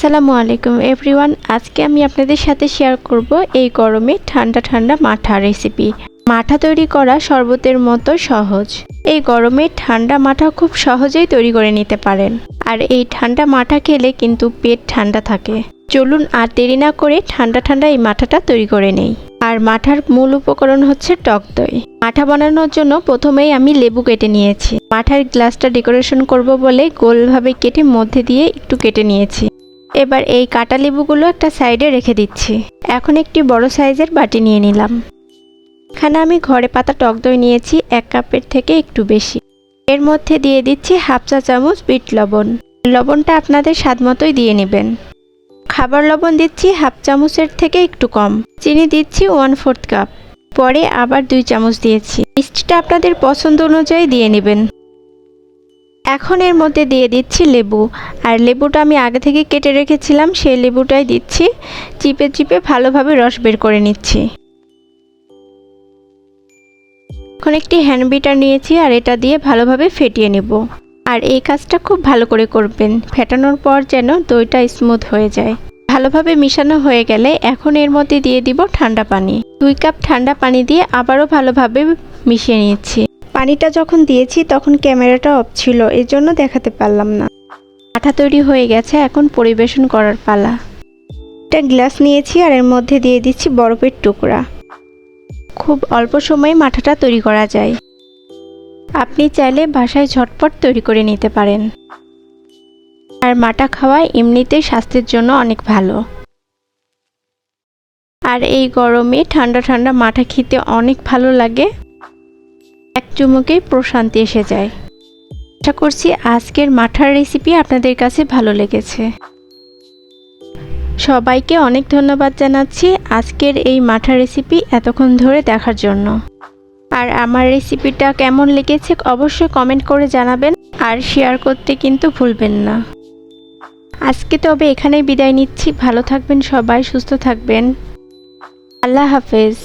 আসসালামু আলাইকুম এভরিওয়ান। আজকে আমি আপনাদের সাথে শেয়ার করব এই গরমে ঠান্ডা ঠান্ডা মাঠা রেসিপি মাঠা তৈরি করা শরবতের মতো সহজ। এই গরমে ঠান্ডা মাঠা খুব সহজেই তৈরি করে নিতে পারেন। আর এই ঠান্ডা মাঠা খেলে কিন্তু পেট ঠান্ডা থাকে। চলুন আর দেরি না করে ঠান্ডা ঠান্ডা এই মাঠাটা তৈরি করে নেই। আর মাঠার মূল উপকরণ হচ্ছে টক দই। মাঠা বানানোর জন্য প্রথমেই আমি লেবু কেটে নিয়েছি। মাঠার গ্লাসটা ডেকোরেশন করব বলে গোলভাবে কেটে মধ্যে দিয়ে একটু কেটে নিয়েছি। এবার এই কাটা লেবুগুলো একটা সাইডে রেখে দিচ্ছি। এখন একটি বড় সাইজের বাটি নিয়ে নিলাম। এখানে আমি ঘরে পাতা টক দই নিয়েছি, এক কাপের থেকে একটু বেশি। এর মধ্যে দিয়ে দিচ্ছি হাফ চা চামচ বিট লবণ। লবণটা আপনাদের স্বাদ মতোই দিয়ে নেবেন। খাবার লবণ দিচ্ছি হাফ চামচের থেকে একটু কম। চিনি দিচ্ছি ওয়ান ফোর্থ কাপ। পরে আবার দুই চামচ দিয়েছি। মিষ্টিটা আপনাদের পছন্দ অনুযায়ী দিয়ে নেবেন। এখন এর মধ্যে দিয়ে দিচ্ছি লেবু। আর লেবুটা আমি আগে থেকে কেটে রেখেছিলাম, সেই লেবুটাই দিচ্ছি। চিপে চিপে ভালোভাবে রস বের করে নিচ্ছি। এখন একটি হ্যান্ড বিটার নিয়েছি আর এটা দিয়ে ভালোভাবে ফেটিয়ে নেব। আর এই কাজটা খুব ভালো করে করবেন। ফেটানোর পর যেন দইটা স্মুথ হয়ে যায়। ভালোভাবে মিশানো হয়ে গেলে এখন এর মধ্যে দিয়ে দিব ঠান্ডা পানি। দুই কাপ ঠান্ডা পানি দিয়ে আবারও ভালোভাবে মিশিয়ে নিচ্ছি পানিটা যখন দিয়েছি, তখন ক্যামেরাটা অফ ছিল এর জন্য দেখাতে পারলাম না। আঠা তৈরি হয়ে গেছে, এখন পরিবেশন করার পালা। একটা গ্লাস নিয়েছি আর এর মধ্যে দিয়ে দিচ্ছি বরফের টুকরা। খুব অল্প সময়ে মাঠাটা তৈরি করা যায়। আপনি চাইলে বাসায় ঝটপট তৈরি করে নিতে পারেন। আর মাটা খাওয়া এমনিতেই স্বাস্থ্যের জন্য অনেক ভালো। আর এই গরমে ঠান্ডা ঠান্ডা মাঠা খেতে অনেক ভালো লাগে। চুমুকেই প্রশান্তি এসে যায়। আশা করছি আজকের মাঠার রেসিপি আপনাদের কাছে ভালো লেগেছে। সবাইকে অনেক ধন্যবাদ জানাচ্ছি আজকের এই মাঠা রেসিপি এতক্ষণ ধরে দেখার জন্য। আর আমার রেসিপিটা কেমন লেগেছে অবশ্যই কমেন্ট করে জানাবেন আর শেয়ার করতে কিন্তু ভুলবেন না। আজকে তবে এখানেই বিদায় নিচ্ছি। ভালো থাকবেন সবাই, সুস্থ থাকবেন। আল্লাহ হাফেজ।